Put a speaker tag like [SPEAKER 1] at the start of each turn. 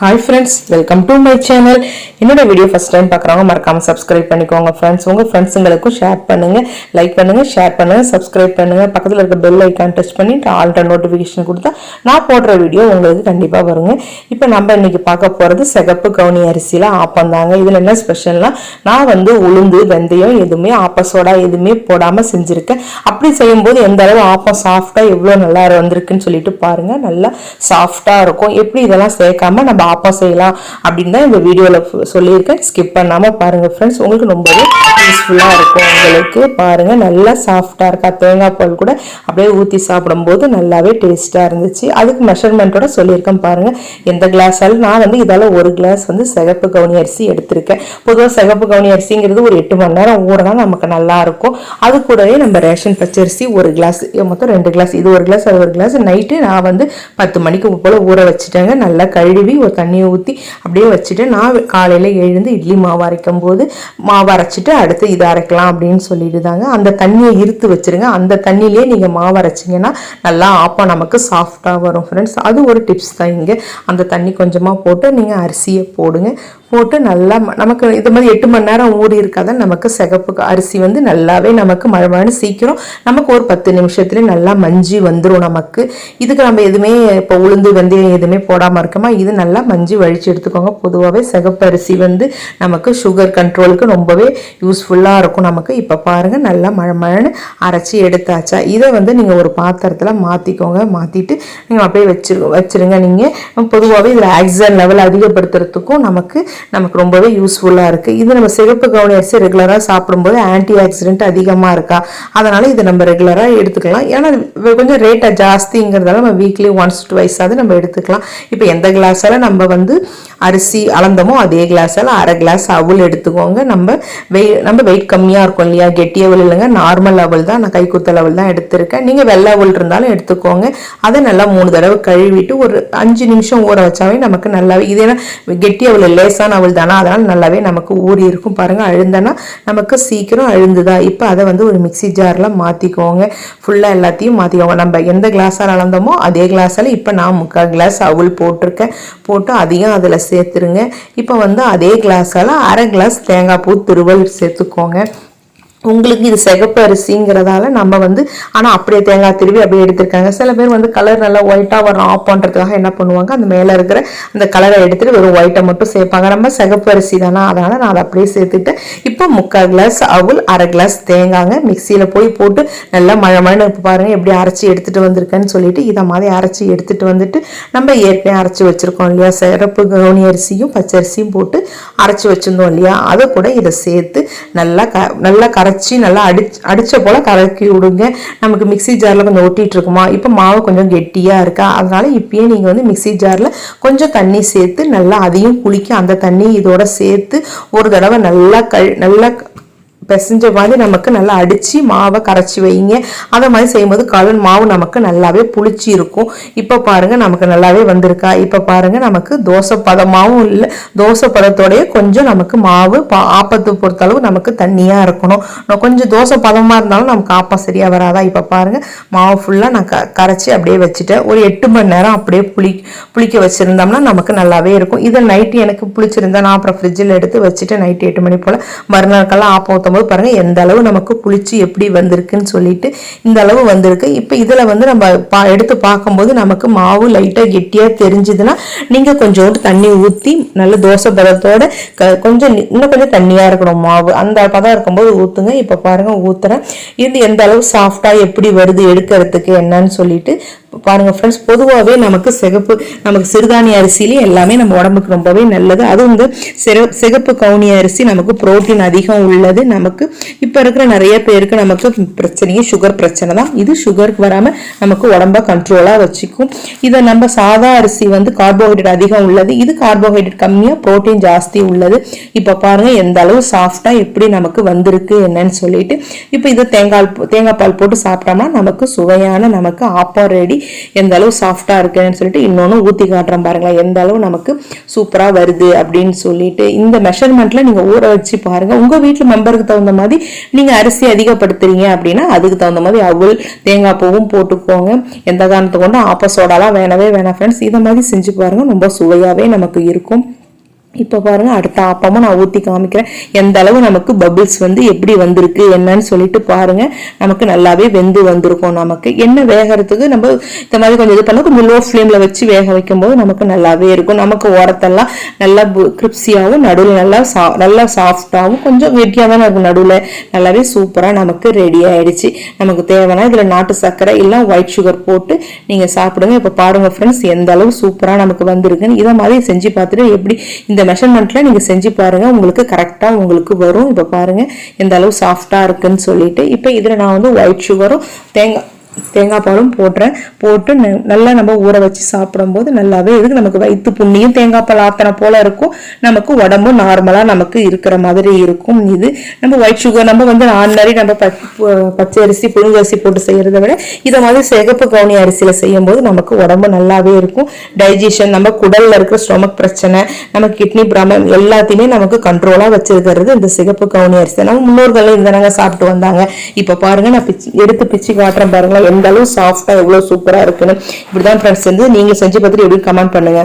[SPEAKER 1] Hi friends welcome to my channel என்னோட video first time பார்க்குறவங்க மறக்காமல் சப்ஸ்கிரைப் பண்ணிக்கோங்க ஃப்ரெண்ட்ஸ் உங்கள் ஃப்ரெண்ட்ஸுங்களுக்கும் ஷேர் பண்ணுங்கள் லைக் பண்ணுங்கள் ஷேர் பண்ணுங்கள் சப்ஸ்கிரைப் பண்ணுங்கள் பக்கத்தில் இருக்க பெல் ஐக்கான் டச் பண்ணிட்டு ஆல்ட்ர நோட்டிஃபிகேஷன் கொடுத்தா நான் போடுற வீடியோ உங்களுக்கு கண்டிப்பாக வருங்க. இப்போ நம்ம இன்றைக்கி பார்க்க போகிறது சிகப்பு கவுனி அரிசியில் ஆப்பம் தாங்க. இதில் என்ன ஸ்பெஷல்னா நான் வந்து உளுந்து வெந்தயம் எதுவுமே ஆப்பசோடா எதுவுமே போடாமல் செஞ்சுருக்கேன். அப்படி செய்யும்போது எந்த அளவு ஆப்பம் சாஃப்டாக எவ்வளோ நல்லா வந்திருக்குன்னு சொல்லிட்டு பாருங்கள் நல்லா சாஃப்டாக இருக்கும். எப்படி இதெல்லாம் சேர்க்காம நம்ம பாப்பா செய்யலாம் அப்படின்னு தான் இந்த வீடியோவில் சொல்லியிருக்கேன். ஸ்கிப் பண்ணாமல் பாருங்கள் ஃப்ரெண்ட்ஸ் உங்களுக்கு ரொம்பவே யூஸ்ஃபுல்லாக இருக்கும். உங்களுக்கு பாருங்கள் நல்லா சாஃப்டாக இருக்கா? தேங்காய் பால் கூட அப்படியே ஊற்றி சாப்பிடும்போது நல்லாவே டேஸ்ட்டாக இருந்துச்சு. அதுக்கு மெஷர்மெண்ட்டோட சொல்லியிருக்கேன் பாருங்கள் எந்த கிளாஸால் நான் வந்து இதால் ஒரு கிளாஸ் வந்து சிகப்பு கவுனி அரிசி எடுத்திருக்கேன். பொதுவாக சிகப்பு கவுனி அரிசிங்கிறது ஒரு எட்டு மணி நேரம் ஊறினா நமக்கு நல்லாயிருக்கும் அது கூடவே நம்ம ரேஷன் பச்சரிசி ஒரு கிளாஸ் மொத்தம் ரெண்டு கிளாஸ் இது ஒரு கிளாஸ் அது ஒரு கிளாஸ் நைட்டு நான் வந்து பத்து மணிக்கு போல் ஊற வச்சுட்டேங்க. நல்லா கழுவி ஒரு தண்ணியை ஊற்றி அப்படியே வச்சுட்டு நான் காலையில் எழுந்து இட்லி மாவு அரைக்கும் போது மாவு அரைச்சிட்டு அடுத்து இதை அரைக்கலாம் அப்படின்னு சொல்லிட்டு தாங்க அந்த தண்ணியை இருத்து வச்சிருங்க. அந்த தண்ணியிலே நீங்கள் மாவு அரைச்சிங்கன்னா நல்லா ஆப்பம் நமக்கு சாஃப்டாக வரும் ஃப்ரெண்ட்ஸ் அது ஒரு டிப்ஸ் தான் இங்கே. அந்த தண்ணி கொஞ்சமாக போட்டு நீங்கள் அரிசியை போடுங்க. போட்டு நல்லா ம- நமக்கு இது மாதிரி எட்டு மணி நேரம் ஊறி இருக்காதான் நமக்கு சிகப்பு அரிசி வந்து நல்லாவே நமக்கு மழை மழைன்னு சீக்கிரம் நமக்கு ஒரு பத்து நிமிஷத்துல நல்லா மஞ்சி வந்துடும் நமக்கு. இதுக்கு நம்ம எதுவுமே இப்போ உளுந்து வெந்தயம் எதுவுமே போடாமல் இருக்கோமா? இது நல்லா மஞ்சி வழித்து எடுத்துக்கோங்க. பொதுவாகவே சிகப்பு அரிசி வந்து நமக்கு சுகர் கண்ட்ரோலுக்கு ரொம்பவே யூஸ்ஃபுல்லாக இருக்கும் நமக்கு. இப்போ பாருங்கள் நல்லா மழை மழைன்னு அரைச்சி எடுத்தாச்சா? இதை வந்து நீங்கள் ஒரு பாத்திரத்தில் மாற்றிக்கோங்க மாற்றிட்டு நீங்கள் அப்படியே வச்சிரு வச்சிருங்க. நீங்கள் பொதுவாகவே இதில் ஆக்சிஜன் லெவல் அதிகப்படுத்துறதுக்கும் நமக்கு நமக்கு ரொம்பவே யூஸ்ஃபுல்லாக இருக்குது இது நம்ம சிகப்பு கவுனி அரிசி ரெகுலராக சாப்பிடும்போது ஆன்டி ஆக்சிடென்ட் அதிகமாக இருக்கா? அதனால் இதை நம்ம ரெகுலராக எடுத்துக்கலாம். ஏன்னா கொஞ்சம் ரேட்டாக ஜாஸ்திங்கிறதால நம்ம வீக்லி ஒன்ஸ் டுவைஸாவது நம்ம எடுத்துக்கலாம். இப்போ எந்த கிளாஸால் நம்ம வந்து அரிசி அளந்தோமோ அதே கிளாஸால் அரை கிளாஸ் அவல் எடுத்துக்கோங்க. நம்ம வெய் நம்ம வெயிட் கம்மியாக இருக்கும் இல்லையா? கெட்டி அவல் இல்லைங்க. நார்மல் அவல் தான். நான் கைக்குத்தல் அவல் தான் எடுத்திருக்கேன். நீங்கள் வெள்ளை அவல் இருந்தாலும் எடுத்துக்கோங்க. அதை நல்லா மூணு தடவை கழுவிட்டு ஒரு அஞ்சு நிமிஷம் ஊற வச்சாவே நமக்கு நல்லாவே இது ஏன்னா கெட்டி அவல் லேசான அவள் தானே அதனால் நல்லாவே நமக்கு ஊறி இருக்கும். பாருங்கள் அழுந்தனா நமக்கு சீக்கிரம் அழுந்துதா? இப்போ அதை வந்து ஒரு மிக்ஸி ஜாரில் மாற்றிக்கோங்க ஃபுல்லாக எல்லாத்தையும் மாற்றிக்கோங்க நம்ம எந்த கிளாஸால் அளந்தோமோ அதே கிளாஸால் இப்போ நான் முக்கால் கிளாஸ் அவள் போட்டிருக்கேன். போட்டு அதையும் அதில் சேர்த்துருங்க. இப்போ வந்து அதே கிளாஸால் அரை கிளாஸ் தேங்காய் பூ துருவல் சேர்த்துக்கோங்க. உங்களுக்கு இது சிகப்பு அரிசிங்கிறதால நம்ம வந்து ஆனால் அப்படியே தேங்காய் திருவி அப்படியே எடுத்திருக்காங்க. சில பேர் வந்து கலர் நல்லா ஒயிட்டாக வரும். ஆஃப் பண்ணுறதுக்காக என்ன பண்ணுவாங்க? அந்த மேலே இருக்கிற அந்த கலரை எடுத்துகிட்டு வெறும் ஒயிட்டை மட்டும் சேர்ப்பாங்க. நம்ம சிகப்பு அரிசி தானே? அதனால் நான் அதை அப்படியே சேர்த்துட்டேன் இப்போ முக்கால் கிளாஸ் அவுல் அரை கிளாஸ் தேங்காங்க. மிக்சியில் போய் போட்டு நல்லா மழை மழைன்னு இப்போ பாருங்கள் எப்படி அரைச்சி எடுத்துகிட்டு வந்திருக்கேன்னு சொல்லிட்டு இதை மாதிரி அரைச்சி எடுத்துகிட்டு வந்துட்டு நம்ம ஏற்கனவே அரைச்சி வச்சுருக்கோம் இல்லையா? சிறப்பு கவுனி அரிசியும் பச்சரிசியும் போட்டு அரைச்சி வச்சுருந்தோம் இல்லையா? அதை கூட இதை சேர்த்து நல்லா க நல்லா கரைச்சி நல்லா அடி அடித்த போல் கலக்கி விடுங்க. நமக்கு மிக்ஸி ஜாரில் கொஞ்சம் ஒட்டிட்டு இருக்குமா இப்போ மாவு கொஞ்சம் கெட்டியாக இருக்கா? அதனால இப்பயே நீங்கள் வந்து மிக்ஸி ஜாரில் கொஞ்சம் தண்ணி சேர்த்து நல்லா அதையும் குளிக்க அந்த தண்ணி இதோட சேர்த்து ஒரு தடவை நல்லா கழ் நல்லா பிசைஞ்ச மாதிரி நமக்கு நல்லா அடித்து மாவை கரைச்சி வைங்க. அதை மாதிரி செய்யும்போது கலன் மாவு நமக்கு நல்லாவே புளிச்சு இருக்கும். இப்போ பாருங்கள் நமக்கு நல்லாவே வந்திருக்கா? இப்போ பாருங்கள் நமக்கு தோசை பதமாகவும் இல்லை தோசை பதத்தோடைய கொஞ்சம் நமக்கு மாவு பா ஆப்பத்து பொறுத்தளவு நமக்கு தண்ணியாக இருக்கணும். கொஞ்சம் தோசை பதமாக இருந்தாலும் நமக்கு ஆப்பம் சரியாக வராதா? இப்போ பாருங்கள் மாவு ஃபுல்லாக நான் க கரைச்சி அப்படியே வச்சுட்டேன். ஒரு எட்டு மணி நேரம் அப்படியே புளி புளிக்க வச்சுருந்தோம்னா நமக்கு நல்லாவே இருக்கும். இதை நைட்டு எனக்கு புளிச்சிருந்தா நான் அப்புறம் ஃப்ரிட்ஜில் எடுத்து வச்சுட்டு நைட்டு எட்டு மணி போல் மறுநாட்கெல்லாம் ஆப்பம் பார்க்கும்போது போது பாருங்க எந்த அளவு நமக்கு புளிச்சு எப்படி வந்திருக்குன்னு சொல்லிட்டு இந்த அளவு வந்திருக்கு. இப்போ இதில் வந்து நம்ம பா எடுத்து பார்க்கும்போது நமக்கு மாவு லைட்டாக கெட்டியாக தெரிஞ்சுதுன்னா நீங்கள் கொஞ்சோண்டு தண்ணி ஊற்றி நல்ல தோசை பதத்தோட க கொஞ்சம் இன்னும் கொஞ்சம் தண்ணியாக இருக்கணும் மாவு. அந்த பதம் இருக்கும்போது ஊற்றுங்க இப்போ பாருங்கள் ஊற்றுறேன் இது எந்த அளவு சாஃப்டாக எப்படி வருது எடுக்கிறதுக்கு என்னன்னு சொல்லிட்டு பாருங்கள் ஃப்ரெண்ட்ஸ் பொதுவாகவே நமக்கு சிகப்பு நமக்கு சிறுதானிய அரிசியிலே எல்லாமே நம்ம உடம்புக்கு ரொம்பவே நல்லது. அதுவும் வந்து சிற- சிகப்பு கவுனி அரிசி நமக்கு புரோட்டீன் அதிகம் உள்ளது. நமக்கு இப்போ இருக்கிற நிறைய பேருக்கு நமக்கு பிரச்சனையே சுகர் பிரச்சனை தான். இது சுகருக்கு வராமல் நமக்கு உடம்ப கண்ட்ரோலாக வச்சுக்கும். இதை நம்ம சாதா அரிசி வந்து கார்போஹைட்ரேட் அதிகம் உள்ளது. இது கார்போஹைட்ரேட் கம்மியாக ப்ரோட்டீன் ஜாஸ்தி உள்ளது. இப்போ பாருங்கள் எந்த அளவு சாஃப்டாக எப்படி நமக்கு வந்திருக்கு என்னன்னு சொல்லிட்டு இப்போ இதை தேங்காய் தேங்காய் பால் போட்டு சாப்பிட்டோம்னா நமக்கு சுவையான நமக்கு ஆப்பம் ரெடி எந்த அளவு சாஃப்டாக இருக்குன்னு சொல்லிட்டு இன்னொன்று ஊற்றி காட்டுறேன் பாருங்களேன். எந்த அளவு நமக்கு சூப்பராக வருது அப்படின்னு சொல்லிட்டு இந்த மெஷர்மெண்ட்டில் நீங்கள் ஊற வச்சு பாருங்கள் உங்கள் வீட்டில் மெம்பருக்கு தகுந்த மாதிரி நீங்கள் அரிசி அதிகப்படுத்துறீங்க அப்படின்னா அதுக்கு தகுந்த மாதிரி அவள் தேங்காய் பூவும் போட்டுக்கோங்க. எந்த காரணத்தை கொண்டு ஆப்பசோடாலாம் வேணவே வேணாம் ஃப்ரெண்ட்ஸ் இதை மாதிரி செஞ்சு பாருங்கள் ரொம்ப சுவையாகவே நமக்கு இருக்கும். இப்போ பாருங்க அடுத்த ஆப்பமும் நான் ஊற்றி காமிக்கிறேன். எந்த அளவு நமக்கு பபிள்ஸ் வந்து எப்படி வந்திருக்கு என்னன்னு சொல்லிட்டு பாருங்க. நமக்கு நல்லாவே வெந்து வந்திருக்கும் நமக்கு. என்ன வேகறதுக்கு நம்ம இந்த மாதிரி கொஞ்சம் இது பண்ண கொஞ்சம் லோ ஃப்ளேமில் வச்சு வேக வைக்கும்போது நமக்கு நல்லாவே இருக்கும். நமக்கு ஓரத்தெல்லாம் நல்லா கிரிப்ஸியாகவும் நடுவில் நல்லா சா நல்லா சாஃப்டாகவும் கொஞ்சம் வெட்டியாக தான் இருக்கும் நடுவில். நல்லாவே சூப்பராக நமக்கு ரெடி ஆயிடுச்சு. நமக்கு தேவைன்னா இதில் நாட்டு சர்க்கரை இல்லை ஒயிட் சுகர் போட்டு நீங்கள் சாப்பிடுங்க. இப்போ பாருங்கள் ஃப்ரெண்ட்ஸ் எந்த அளவு சூப்பராக நமக்கு வந்திருக்குன்னு. இதை மாதிரி செஞ்சு பார்த்துட்டு எப்படி இந்த மெஷர்மெண்ட்டில் நீங்கள் செஞ்சு பாருங்கள் உங்களுக்கு கரெக்டாக உங்களுக்கு வரும். இப்போ பாருங்கள் எந்த அளவு சாஃப்டாக இருக்குன்னு சொல்லிட்டு. இப்போ இதில் நான் வந்து ஒயிட் சுகரும் தேங்காய் தேங்காய் பாலும் போடுறேன். போட்டு நல்லா நம்ம ஊற வச்சு சாப்பிடும்போது நல்லாவே இருக்கு நமக்கு வயிற்று புண்ணியும் தேங்காய் பால் ஆத்தனை போல இருக்கும். நமக்கு உடம்பு நார்மலா நமக்கு இருக்கிற மாதிரி இருக்கும். இது நம்ம ஒயிட் சுகர் நம்ம வந்து ஆர்டினரி நம்ம பச்சை அரிசி புழுங்க அரிசி போட்டு செய்யறதை விட இதை மாதிரி சிகப்பு கவுனி அரிசியில் செய்யும்போது நமக்கு உடம்பு நல்லாவே இருக்கும். டைஜஷன் நம்ம குடல்ல இருக்கிற ஸ்டொமக் பிரச்சனை நம்ம கிட்னி ப்ராப்ளம் எல்லாத்தையுமே நமக்கு கண்ட்ரோலாக வச்சிருக்கிறது இந்த சிகப்பு கவுனி அரிசி நம்ம முன்னோர்கள் இந்த நாங்க சாப்பிட்டு வந்தாங்க. இப்போ பாருங்க நான் பிச்சு எடுத்து பிச்சு காட்டுறேன் பாருங்களேன். எந்த அளவு சாஃப்டா எவ்வளவு சூப்பரா இருக்குன்னு இப்படிதான் ஃப்ரெண்ட்ஸ் வந்து நீங்க செஞ்சு பார்த்துட்டு எப்படி கமெண்ட் பண்ணுங்க.